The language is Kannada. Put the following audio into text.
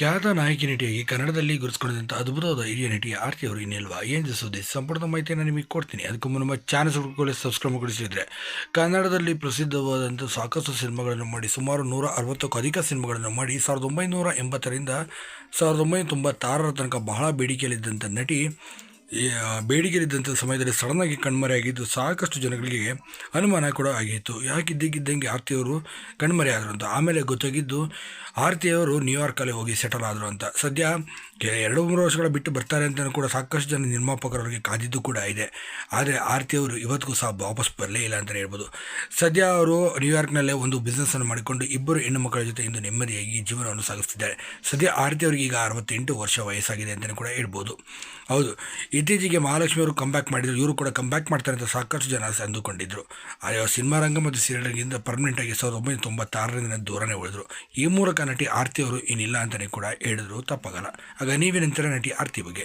ಖ್ಯಾತ ನಾಯಕಿ ನಟಿಯಾಗಿ ಕನ್ನಡದಲ್ಲಿ ಗುರುಸ್ಕೊಂಡಿದ್ದಂಥ ಅದ್ಭುತವಾದ ಹಿರಿಯ ನಟಿ ಆರ್ತಿ ಅವರು ಇನ್ನಿಲ್ವಾ? ಏನ್ ಸುದ್ದಿ? ಸಂಪೂರ್ಣ ಮಾಹಿತಿಯನ್ನು ನಿಮಗೆ ಕೊಡ್ತೀನಿ. ಅದಕ್ಕೂ ಮುನ್ನ ಚಾನಲ್ ಹುಡುಕೊಳ್ಳಿ ಸಬ್ಸ್ಕ್ರೈಬ್ ಕನ್ನಡದಲ್ಲಿ ಪ್ರಸಿದ್ಧವಾದಂಥ ಸಾಕಷ್ಟು ಸಿನಿಮಾಗಳನ್ನು ಮಾಡಿ, ಸುಮಾರು ನೂರ ಅರವತ್ತಕ್ಕೂ ಅಧಿಕ ಸಿನಿಮಾಗಳನ್ನು ಮಾಡಿ, ಸಾವಿರದ ಒಂಬೈನೂರ ಎಂಬತ್ತರಿಂದ ಸಾವಿರದ ಒಂಬೈನೂರ ತೊಂಬತ್ತಾರರ ತನಕ ಬಹಳ ಬೇಡಿಕೆಯಲ್ಲಿದ್ದಂಥ ನಟಿ ಬೇಡಿಕೆಯಲ್ಲಿದ್ದಂಥ ಸಮಯದಲ್ಲಿ ಸಡನ್ನಾಗಿ ಕಣ್ಮರೆಯಾಗಿದ್ದು ಸಾಕಷ್ಟು ಜನಗಳಿಗೆ ಅನುಮಾನ ಕೂಡ ಆಗಿತ್ತು. ಯಾಕೆ ಇದ್ದಕ್ಕಿದ್ದಂಗೆ ಆರ್ತಿಯವರು ಕಣ್ಮರೆಯಾದರು ಅಂತ. ಆಮೇಲೆ ಗೊತ್ತಾಗಿದ್ದು ಆರ್ತಿಯವರು ನ್ಯೂಯಾರ್ಕಲ್ಲಿ ಹೋಗಿ ಸೆಟಲ್ ಆದರು ಅಂತ. ಸದ್ಯ ಎರಡು ಮೂರು ವರ್ಷಗಳ ಬಿಟ್ಟು ಬರ್ತಾರೆ ಅಂತಲೂ ಕೂಡ ಸಾಕಷ್ಟು ಜನ ನಿರ್ಮಾಪಕರವರಿಗೆ ಕಾದಿದ್ದು ಕೂಡ ಇದೆ. ಆದರೆ ಆರ್ತಿಯವರು ಇವತ್ತಿಗೂ ಸಹ ವಾಪಸ್ ಬರಲೇ ಇಲ್ಲ ಅಂತಲೇ ಹೇಳ್ಬೋದು. ಸದ್ಯ ಅವರು ನ್ಯೂಯಾರ್ಕ್ನಲ್ಲೇ ಒಂದು ಬಿಸ್ನೆಸ್ಸನ್ನು ಮಾಡಿಕೊಂಡು ಇಬ್ಬರು ಹೆಣ್ಣು ಮಕ್ಕಳ ಜೊತೆ ಇಂದು ನೆಮ್ಮದಿಯಾಗಿ ಜೀವನವನ್ನು ಸಾಗಿಸ್ತಿದ್ದಾರೆ. ಸದ್ಯ ಆರತಿ ಅವರಿಗೆ ಈಗ ಅರವತ್ತೆಂಟು ವರ್ಷ ವಯಸ್ಸಾಗಿದೆ ಅಂತಲೇ ಕೂಡ ಹೇಳ್ಬೋದು. ಹೌದು, ಇತ್ತೀಚೆಗೆ ಮಹಾಲಕ್ಷ್ಮಿ ಅವರು ಕಂಬ್ಯಾಕ್ ಮಾಡಿದರು. ಇವರು ಕೂಡ ಕಂಬ್ಯಾಕ್ ಮಾಡ್ತಾರೆ ಅಂತ ಸಾಕಷ್ಟು ಜನ ಅಂದುಕೊಂಡಿದ್ದರು ಆದರೆ ಸಿನಿಮಾ ರಂಗ ಮತ್ತು ಸೀರಿಯಲ್ಗಿಂತ ಪರ್ಮನೆಂಟಾಗಿ ಸಾವಿರದ ಒಂಬೈನೂರ ತೊಂಬತ್ತಾರರಿಂದ ದೂರನೇ ಉಳಿದ್ರು. ಈ ಮೂಲಕ ನಟಿ ಆರ್ತಿ ಅವರು ಇನ್ನಿಲ್ಲ ಅಂತಲೇ ಕೂಡ ಹೇಳಿದ್ರು ತಪ್ಪಾಗಲ್ಲ. ನೀವೇನಂತೀರ ನಟಿ ಆರ್ತಿ ಬಗ್ಗೆ.